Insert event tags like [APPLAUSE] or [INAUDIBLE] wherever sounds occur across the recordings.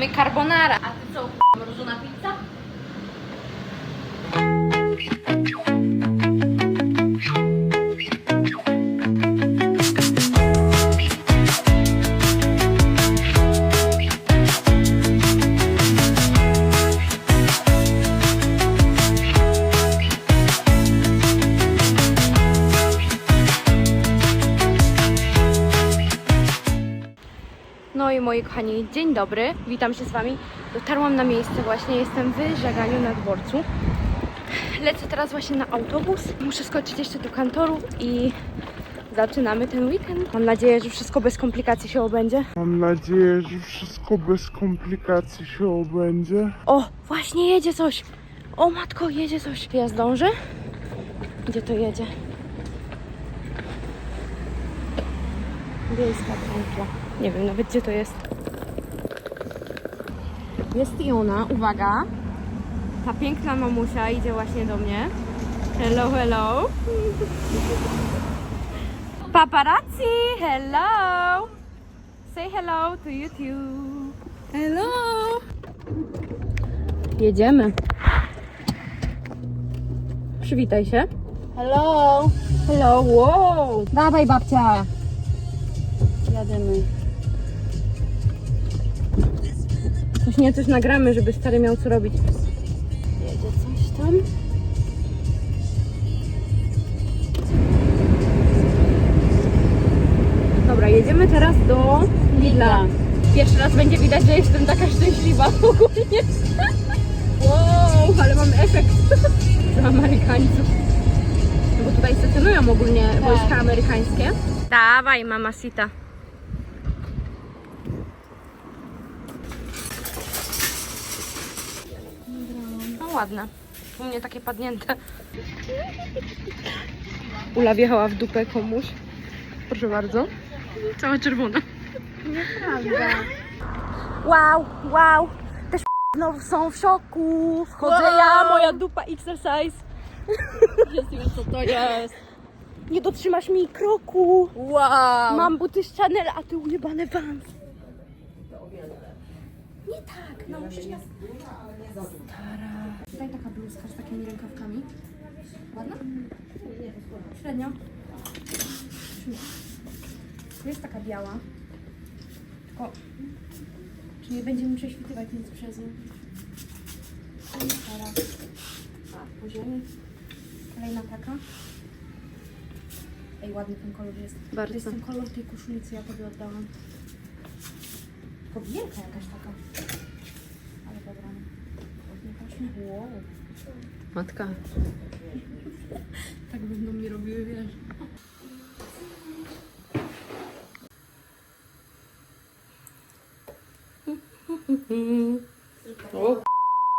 My carbonara. A ty co, mrożona pizza? Moi kochani, dzień dobry, witam się z Wami. Dotarłam na miejsce właśnie, jestem w Żaganiu na dworcu. Lecę teraz właśnie na autobus. Muszę skoczyć jeszcze do kantoru i zaczynamy ten weekend. Mam nadzieję, że wszystko bez komplikacji się obędzie. Mam nadzieję, że wszystko bez komplikacji się obędzie. O, właśnie jedzie coś. O matko, jedzie coś. Ja zdążę? Gdzie to jedzie? Wiejska Kąpla. Nie wiem nawet gdzie to jest. Jest i ona, uwaga. Ta piękna mamusia idzie właśnie do mnie. Hello, hello. Paparazzi, hello. Say hello to YouTube. Hello. Jedziemy. Przywitaj się. Hello! Hello, wow. Dawaj babcia! Jadymy. Coś nie, coś nagramy, żeby stary miał co robić. Jedzie coś tam? Dobra, jedziemy teraz do Lidla. Pierwszy raz będzie widać, że jestem taka szczęśliwa ogólnie. Wow, ale mamy efekt [LAUGHS] dla Amerykańców. No bo tutaj stacjonują ogólnie wojska amerykańskie. Dawaj, mama sita. Ładne. U mnie takie padnięte. Ula wjechała w dupę komuś. Proszę bardzo. Cała czerwona. Nieprawda. Wow, wow. Też znowu są w szoku. Wchodzę ja, moja dupa exercise. Jest wiem co to jest. Nie dotrzymasz mi kroku. Wow! Mam buty z Chanel, a ty ujebane Vans. Nie tak, no musisz nas... Stara. Tutaj taka bluzka z takimi rękawkami. Ładna? Średnio. Tu jest taka biała. Tylko... Czy nie będzie mi prześwitywać nic przez nią? Stara. A, po ziemi. Kolejna taka. Ej, ładny ten kolor jest. Bardzo. To jest ten kolor tej koszuli, co ja tobie oddałam. Wielka jakaś taka. Ale dobra. Wow. Matka. Tak będą mi robiły, wiesz. O,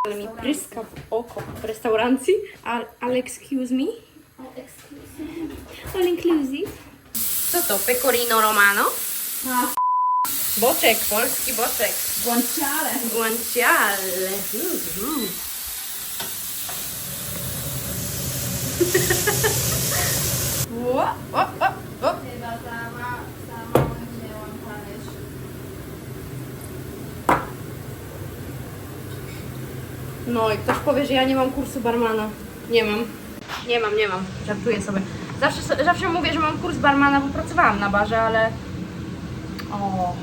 ale mi pryska w oko w restauracji. Ale, ale excuse me? All inclusive. Co to? Pecorino romano? Boczek, polski boczek. Guanciale. Guanciale. Ło, o, o, o. Chyba sama, sama wzięłam talerz. No i ktoś powie, że ja nie mam kursu barmana. Nie mam. Nie mam, nie mam. Żartuję sobie. Zawsze, zawsze mówię, że mam kurs barmana, bo pracowałam na barze, ale... O.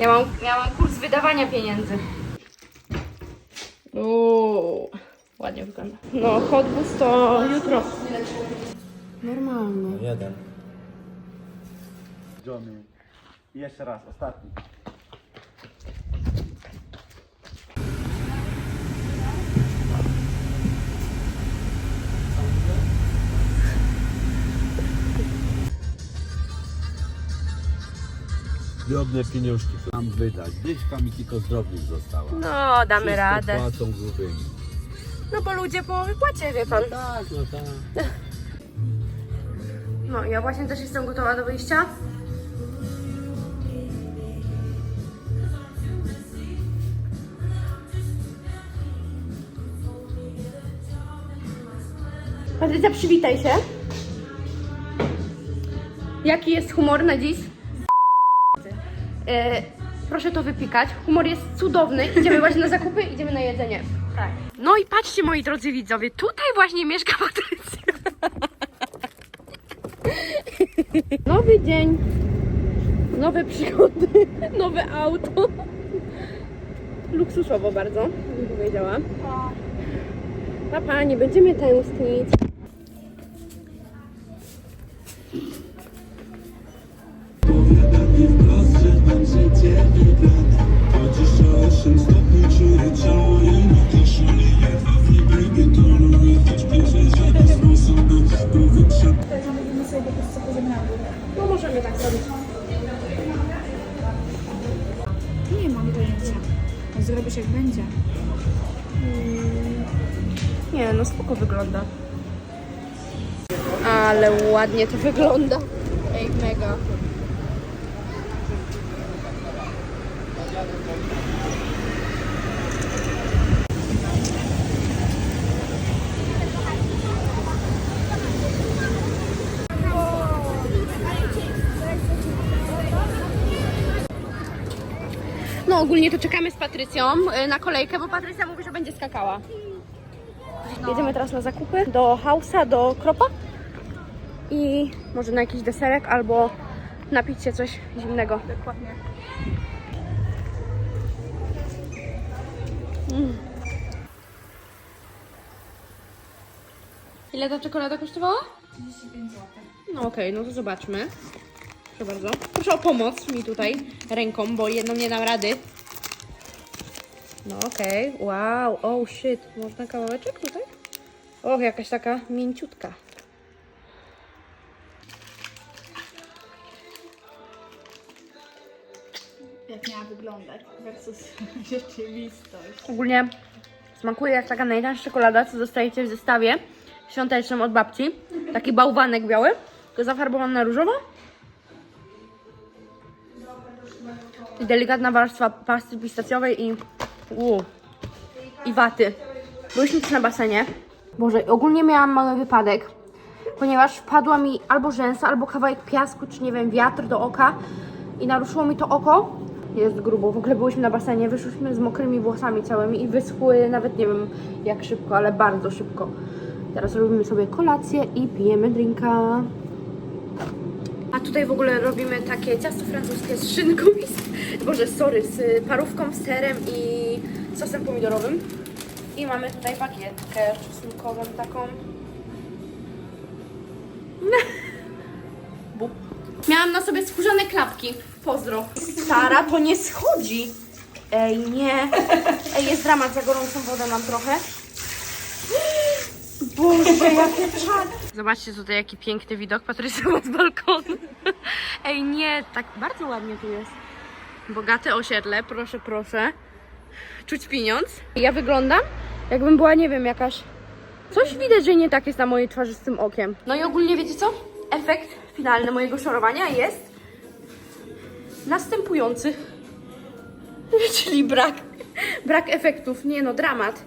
Ja mam, ja mam kurs wydawania pieniędzy. Uuu, ładnie wygląda. No, chodbus to jutro. Normalnie. Jeden. Johnny. Jeszcze raz, ostatni. Drobne pieniążki tam wydać. Dyszka mi tylko drobnych została. No, damy Wszystko radę. płacą grubymi. No bo ludzie po wypłacie, wie pan. Tak, no tak. [LAUGHS] No, ja właśnie też jestem gotowa do wyjścia. Patrycja, przywitaj się. Jaki jest humor na dziś? E, proszę to wypikać. Humor jest cudowny. Idziemy właśnie na zakupy, idziemy na jedzenie. Tak. No i patrzcie moi drodzy widzowie, tutaj właśnie mieszka [LAUGHS] Patrycja. Nowy dzień, nowe przygody, [LAUGHS] nowe auto. Luksusowo bardzo, bym powiedziała. Papa, nie będziemy tęsknić. Nie, no spoko wygląda. Ale ładnie to wygląda. Ej, mega. No ogólnie to czekamy z Patrycją y, na kolejkę, bo Patrycja mówi, że będzie skakała. Jedziemy teraz na zakupy do Hausa, do Kropa i może na jakiś deserek albo napić się coś zimnego. Dokładnie. Ile ta czekolada kosztowała? 35 zł. No okej, no to zobaczmy. Proszę bardzo. Proszę o pomoc mi tutaj ręką, bo jedną nie dam rady. No okej, wow, oh shit. Można kawałeczek tutaj? Och, jakaś taka mięciutka. Jak miała wyglądać versus [LAUGHS] rzeczywistość. Ogólnie smakuje jak taka najtańsza czekolada, co dostajecie w zestawie świątecznym od babci. Taki bałwanek biały, tylko zafarbowany na różowo. I delikatna warstwa pasty pistacjowej i, uu, i waty. Byliśmy też na basenie. Boże, ogólnie miałam mały wypadek, ponieważ wpadła mi albo rzęsa, albo kawałek piasku, czy nie wiem, wiatr do oka i naruszyło mi to oko. Jest grubo. W ogóle byliśmy na basenie, wyszłyśmy z mokrymi włosami całymi i wyschły nawet nie wiem jak szybko, ale bardzo szybko. Teraz robimy sobie kolację i pijemy drinka. A tutaj w ogóle robimy takie ciasto francuskie z szynką i z, Boże, sorry, z parówką, z serem i sosem pomidorowym. I mamy tutaj bagietkę czosnkową taką. [LAUGHS] Bu. Miałam na sobie skórzane klapki. Pozdro. Stara, to nie schodzi. Ej, nie. Ej, jest dramat, za gorącą wodę mam trochę. Boże, jakie czad. Zobaczcie tutaj, jaki piękny widok Patrycja ma z balkonu. Ej, nie, tak bardzo ładnie tu jest. Bogate osiedle, proszę, proszę. Czuć pieniądz. Ja wyglądam, jakbym była, nie wiem, jakaś... Coś widać, że nie tak jest na mojej twarzy z tym okiem. No i ogólnie wiecie co? Efekt finalny mojego szorowania jest następujący. [LAUGHS] Czyli brak, brak efektów. Nie no, dramat.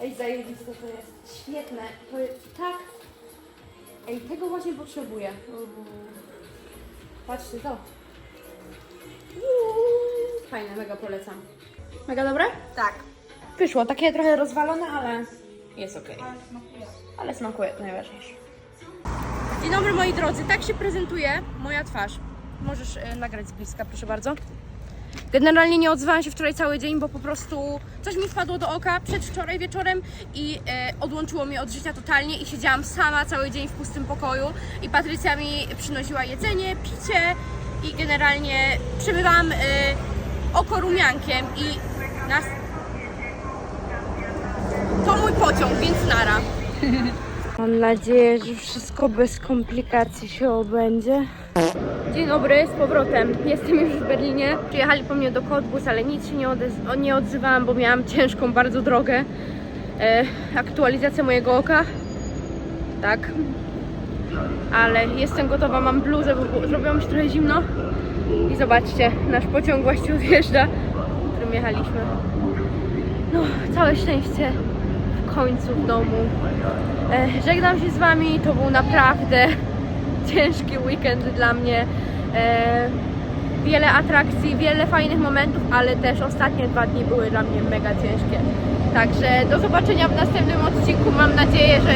Ej, zajebiste to jest. Świetne. To jest tak... Ej, tego właśnie potrzebuję. Patrzcie to. Fajne, mega polecam. Mega dobre? Tak. Wyszło, takie trochę rozwalone, ale jest ok. Ale smakuje, to najważniejsze. Dzień dobry moi drodzy, tak się prezentuje moja twarz. Możesz e, nagrać z bliska, proszę bardzo. Generalnie nie odzywałam się wczoraj cały dzień, bo po prostu coś mi wpadło do oka przedwczoraj wieczorem i e, odłączyło mnie od życia totalnie i siedziałam sama cały dzień w pustym pokoju i Patrycja mi przynosiła jedzenie, picie i generalnie przybywałam e, okorumiankiem i nas... To mój pociąg, więc nara. [LAUGHS] Mam nadzieję, że wszystko bez komplikacji się obędzie. Dzień dobry, z powrotem. Jestem już w Berlinie. Przyjechali po mnie do Cottbus, ale nic się nie, odez- o- nie odzywałam, bo miałam ciężką bardzo drogę. E, aktualizacja mojego oka. Tak. Ale jestem gotowa, mam bluzę, bo zrobiło mi się trochę zimno. I zobaczcie, nasz pociąg właśnie odjeżdża, którym jechaliśmy. No, całe szczęście w końcu w domu. E, żegnam się z Wami, to był naprawdę [LAUGHS] ciężki weekend dla mnie. E, wiele atrakcji, wiele fajnych momentów, ale też ostatnie dwa dni były dla mnie mega ciężkie. Także do zobaczenia w następnym odcinku. Mam nadzieję, że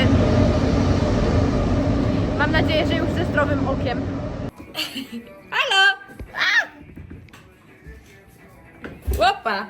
mam nadzieję, że już ze zdrowym okiem. [LAUGHS] Halo! Łopa!